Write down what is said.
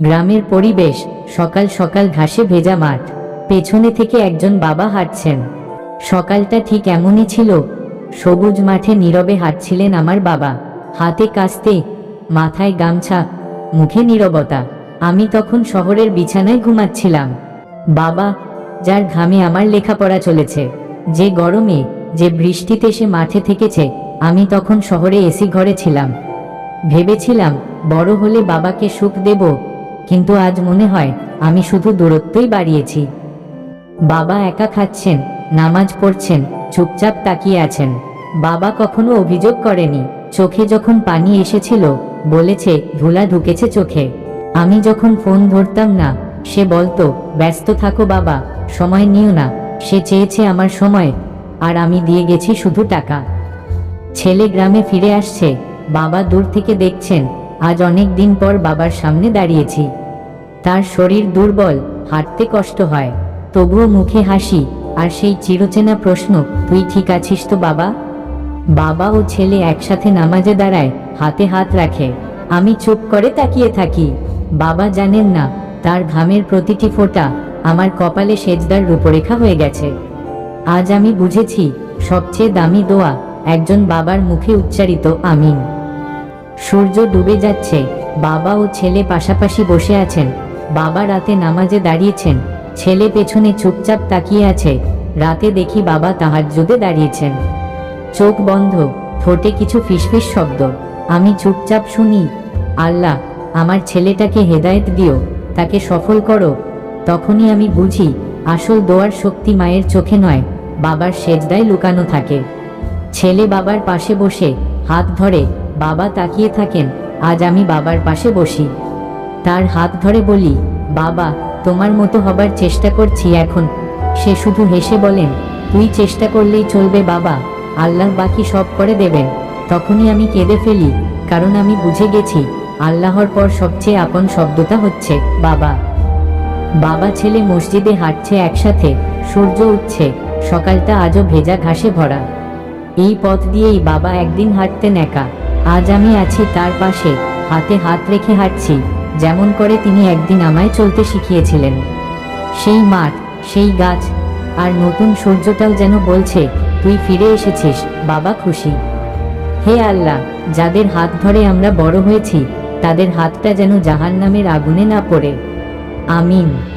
গ্রামের পরিবেশ, সকাল সকাল ঘাসে ভেজা মাঠ, পেছনে থেকে একজন বাবা হাঁটছেন। সকালটা ঠিক এমনই ছিল, সবুজ মাঠে নীরবে হাঁটছিলেন আমার বাবা। হাতে কাস্তে, মাথায় গামছা, মুখে নীরবতা। আমি তখন শহরের বিছানায় ঘুমাচ্ছিলাম। বাবা, যার ঘামে আমার লেখাপড়া চলেছে, যে গরমে, যে বৃষ্টিতে সে মাঠে থেকেছে, আমি তখন শহরে এসি ঘরে ছিলাম। ভেবেছিলাম, বড় হলে বাবাকে সুখ দেব কিন্তু আজ মনে হয় আমি শুধু দূরত্বই বাড়িয়েছি। বাবা একা খাচ্ছেন, নামাজ পড়ছেন, চুপচাপ তাকিয়ে আছেন। বাবা কখনো অভিযোগ করেনি, চোখে যখন পানি এসেছিল, বলেছে, ধুলা ঢুকেছে চোখে। আমি যখন ফোন ধরতাম না, সে বলতো, ব্যস্ত থাকো বাবা, সময় নিও না, সে চেয়েছে আমার সময়, আর আমি দিয়ে গেছি শুধু টাকা। ছেলে গ্রামে ফিরে আসছে, বাবা দূর থেকে দেখছেন আজ অনেক দিন পর বাবার সামনে দাঁড়িয়েছি। তার শরীর দুর্বল, হাঁটতে কষ্ট হয়। তবুও মুখে হাসি আর সেই চিরচেনা প্রশ্ন, তুই ঠিক আছিস তো বাবা? বাবা ও ছেলে একসাথে নামাজে দাঁড়ায়, হাতে হাত রাখে। আমি চুপ করে তাকিয়ে থাকি। বাবা জানেন না, তার ঘামের প্রতিটি ফোঁটা আমার কপালে সেজদার রূপরেখা হয়ে গেছে। আজ আমি বুঝেছি, সবচেয়ে দামি দোয়া একজন বাবার মুখে উচ্চারিত, আমিন। সূর্য ডুবে যাচ্ছে, বাবা ও ছেলে পাশাপাশি বসে আছেন। বাবা রাতে নামাজে দাঁড়িয়েছেন, ছেলে পেছনে চুপচাপ তাকিয়ে আছে। রাতে দেখি বাবা তাহাজ্জুদে দাঁড়িয়েছেন। চোখ বন্ধ, ঠোঁটে কিছু ফিসফিস শব্দ। আমি চুপচাপ শুনি, আল্লাহ, আমার ছেলেটাকে হেদায়েত দিও, তাকে সফল করো। তখনই আমি বুঝি, আসল দোয়ার শক্তি মায়ের চোখে নয়, বাবার সেজদায় লুকানো থাকে। ছেলে বাবার পাশে বসে হাত ধরে বাবা তাকিয়ে থাকেন, আজ আমি বাবার পাশে বসি। তার হাত ধরে বলি, বাবা, তোমার মতো হবার চেষ্টা করছি এখন। সে শুধু হেসে বলেন, তুই চেষ্টা করলেই চলবে বাবা, আল্লাহ বাকি সব করে দেবেন। তখনই আমি কেঁদে ফেলি, কারণ আমি বুঝে গেছি, আল্লাহর পর সবচেয়ে আপন শব্দটা হচ্ছে, বাবা। বাবা ছেলে মসজিদে হাঁটছে একসাথে, সূর্য উঠছে, সকালটা আজও ভেজা ঘাসে ভরা। এই পথ দিয়েই বাবা একদিন হাঁটতেন একা। আজ আমি আছি তার পাশে, হাতে হাত রেখে হাঁটছি, যেমন করে তিনি একদিন আমায় চলতে শিখিয়েছিলেন। সেই মাঠ, সেই গাছ, আর নতুন সূর্যটাও যেন বলছে, তুই ফিরে এসেছিস, বাবা খুশি। হে আল্লাহ, যাদের হাত ধরে আমরা বড় হয়েছি, তাদের হাতটা যেন জাহান নামের আগুনে না পড়ে। আমিন।